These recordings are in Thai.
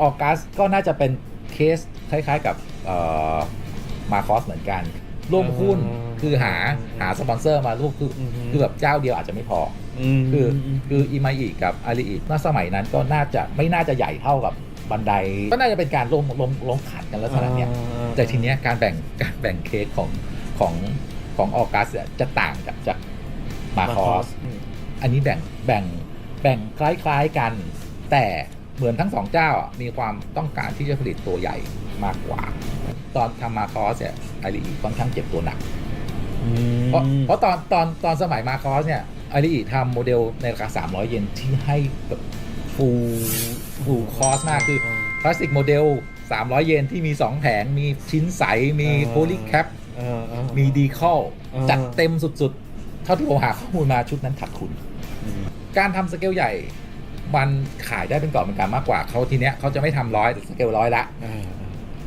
ออกัสก็น่าจะเป็นเคสคล้ายๆกับมาคอสเหมือนกัน ร่วมหุ้นอ่าคือหาหาสปอนเซอร์มาร่วมคือออฮึคือแบบเจ้าเดียวอาจจะไม่พอมคือคืออีมาอีกับอารีอีณสมัยนั้นก็น่าจะไม่น่าจะใหญ่เท่ากับบันได ก็น่าจะเป็นการลงลงลงขันกันลักษณะเนี้ยอ่าแต่ทีเนี้ยการแบ่งการแบ่งเค้กของของของออกัสเนี่ยจะต่างจากจากมาคอสอืมอันนี้แบ่งแบ่งแบ่งคล้ายๆกัน แต่ เหมือนทั้งสองเจ้าอะมีความต้องการที่จะผลิตตัวใหญ่มากกว่า ตอนทำมาคอสเนี่ยอารีอีค่อนข้างเจ็บตัวหนักอืมเพราะเพราะตอนตอนตอนสมัยมาคอสเนี่ยอารีอีทำโมเดลในราคา 300 เยนที่ให้แบบฟูฟูคอสมากคือคลาสสิกโมเดล 300 เยนที่มี 2 แผง มีชิ้นใส มีโพลีแคปเออเออมีดีคอลอ่าจัดเต็มสุดๆ เท่าที่ผมหาข้อมูลมาชุดนั้นขาดทุนอืมการทำสเกลใหญ่ มันขายได้เป็นก่อบเป็นการมากกว่าเขาทีเนี้ยเขาจะไม่ทำร้อยสเกลร้อยละอ่า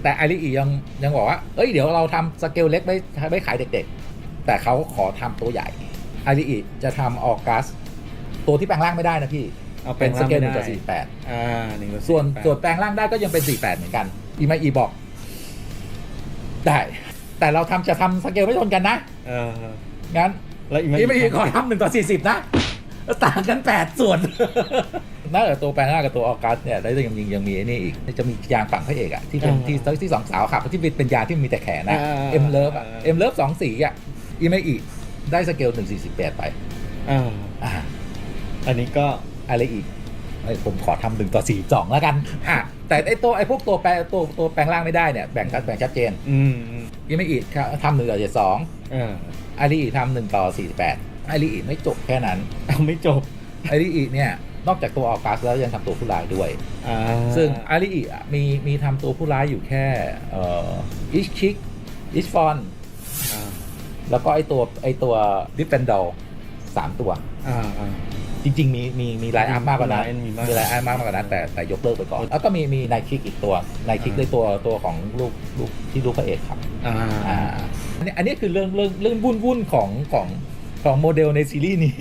แต่ไอริอียังยังบอกว่าเอ้ยเดี๋ยวเราทำสเกลเล็กไม่ไม่ขายเด็กๆ แต่เขาขอทำตัวใหญ่ไอริอีจะทำออกัสตัวที่แปลงร่างไม่ได้นะพี่เอาเป็นสเกลหนึ่งแปต่งอร่างไม่สี่ได้แปดอ่าหนึ่งต่อส่วน48ส่วนแปลงร่างได้ก็ยังเป็นสี่แปดเหมือนกัน อีมาอีบอก ได้ แต่เราทำจะทำสเกลไม่ชนกันนะเอองั้นแล้วอีกอีมาอีขอทำหนึ่งต่อสี่สิบนะแล้ว ต่างกันแปดส่วนน่าจะตัวแปลงร่างกับตัวออกัสเนี่ยแล้วยังยังยังมีไอ้นี่อีก จะมียางฝั่งพระเอกอะที่เป็นที่ที่สองสาวขับที่เป็นยางที่มีแต่แขนนะเอ็มเลิฟอะเอ็มเลิฟสองสีอะอีเมอีได้สเกลหนึ่งสี่สิบแปดไปอ่าอ่าอันนี้ก็ อะไรอีกเอ้ยผมขอทำหนึ่งต่อสี่สองแล้วกันอะแต่ไอตัวไอพวกตัวแปลตัวตัวแปลงร่างไม่ได้เนี่ยแบ่งกันแบ่งชัดเจนอืมอืมอีเมอีทำหนึ่งต่อเจ็ดสองอ่าไอรีอีทำหนึ่งต่อสี่สิบแปด ไอรีอีไม่จบแค่นั้น เอาไม่จบไอรีอีเนี่ยนอกจากตัวออกัสแล้วยังทำตัวผู้ร้ายด้วย อ่าซึ่งไอรีอีอะมีมีทำตัวผู้ร้ายอยู่แค่เอ่ออิชคิกอิชฟอนอ่าแล้วก็ไอตัวไอตัวดิฟเฟนดอลสามตัว อ่าอ่า จริงๆ มีมีมีไลน์อัพมากกว่านั้นมีมากมีไลน์อัพมากกว่านั้นแต่แต่ยกเลิกไปก่อน แล้วก็มีมีไนคิกอีกตัวไนคิกอ่าเลยตัวตัวของลูกลูกที่ลูกพระเอกครับอ่าอ่าอันนี้อันนี้คือเรื่องเรื่องเรื่องวุ่นวุ่นๆของของ ของโมเดลในซีรีส์นี้